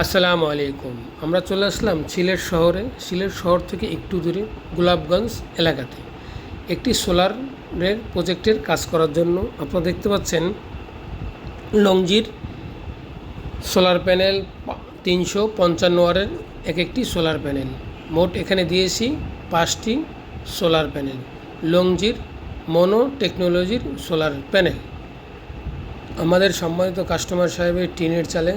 আসসালামু আলাইকুম। আমরা চলে আসলাম সিলেট শহরে। সিলেট শহর থেকে একটু দূরে গোলাপগঞ্জ এলাকাতে। একটি সোলারের প্রজেক্টের কাজ করার জন্য আপনারা দেখতে পাচ্ছেন লংজির সোলার প্যানেল তিনশো পঞ্চান্ন ওয়ারের এক একটি সোলার প্যানেল। মোট এখানে দিয়েছি পাঁচটি সোলার প্যানেল। লংজির মনো টেকনোলজির সোলার প্যানেল। আমাদের সম্মানিত কাস্টমার সাহেবের টিনের চালে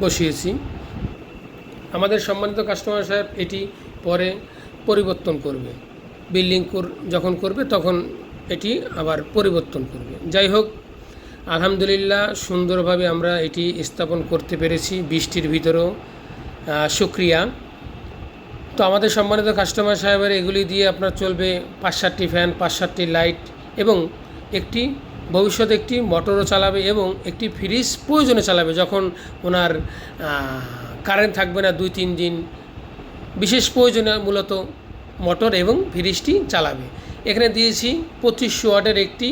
বসিয়েছি। আমাদের সম্মানিত কাস্টমার সাহেব এটি পরে পরিবর্তন করবে। বিল্ডিং যখন করবে তখন এটি আবার পরিবর্তন করবে। যাই হোক আলহামদুলিল্লাহ সুন্দরভাবে আমরা এটি স্থাপন করতে পেরেছি বৃষ্টির ভিতরেও। আহ, শুক্রিয়া। তো আমাদের সম্মানিত কাস্টমার সাহেবের এগুলি দিয়ে আপনার চলবে পাঁচ সাতটি ফ্যান পাঁচ সাতটি লাইট এবং একটি ভবিষ্যতে একটি মোটরও চালাবে এবং একটি ফ্রিজ প্রয়োজনে চালাবে যখন ওনার কারেন্ট থাকবে না দুই, তিন দিন। বিশেষ প্রয়োজনে মূলত মোটর এবং ফ্রিজটি চালাবে। এখানে দিয়েছি পঁচিশশো ওয়াটের একটি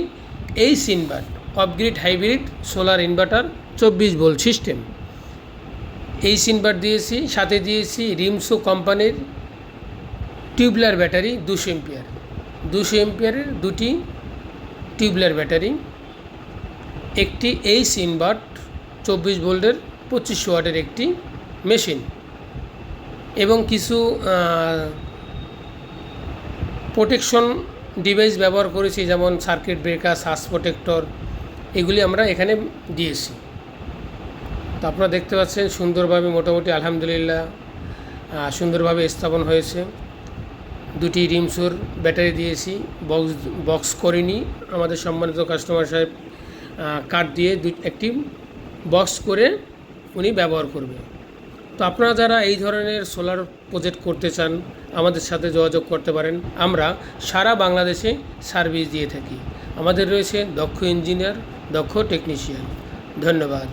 H invert off grid hybrid solar inverter চব্বিশ ভোল্ট সিস্টেম এইচ ইনভার্ট দিয়েছি, সাথে দিয়েছি রিমসো কোম্পানির টিউবলার ব্যাটারি দুশো এম্পিয়ার দুশো এম্পিয়ারের দুটি টিউবলার ব্যাটারি একটি এইচ ইনভার্ট চব্বিশ ভোল্টের পঁচিশশো ওয়াটের একটি মেশিন এবং কিছু প্রোটেকশন ডিভাইস ব্যবহার করেছি, যেমন সার্কিট ব্রেকার সাস প্রোটেক্টর এগুলি আমরা এখানে দিয়েছি। তো আপনারা দেখতে পাচ্ছেন, সুন্দরভাবে মোটামুটি আলহামদুলিল্লাহ সুন্দরভাবে স্থাপন হয়েছে। দুটি রিমসোর ব্যাটারি দিয়েছি বক্স বক্স করিনি। আমাদের সম্মানিত কাস্টমার সাহেব কার্ড দিয়ে দুই একটি বক্স করে উনি ব্যবহার করবে। তো আপনারা যারা এই ধরনের সোলার প্রজেক্ট করতে চান, আমাদের সাথে যোগাযোগ করতে পারেন। আমরা সারা বাংলাদেশে সার্ভিস দিয়ে থাকি। আমাদের রয়েছে দক্ষ ইঞ্জিনিয়ার দক্ষ টেকনিশিয়ান ধন্যবাদ।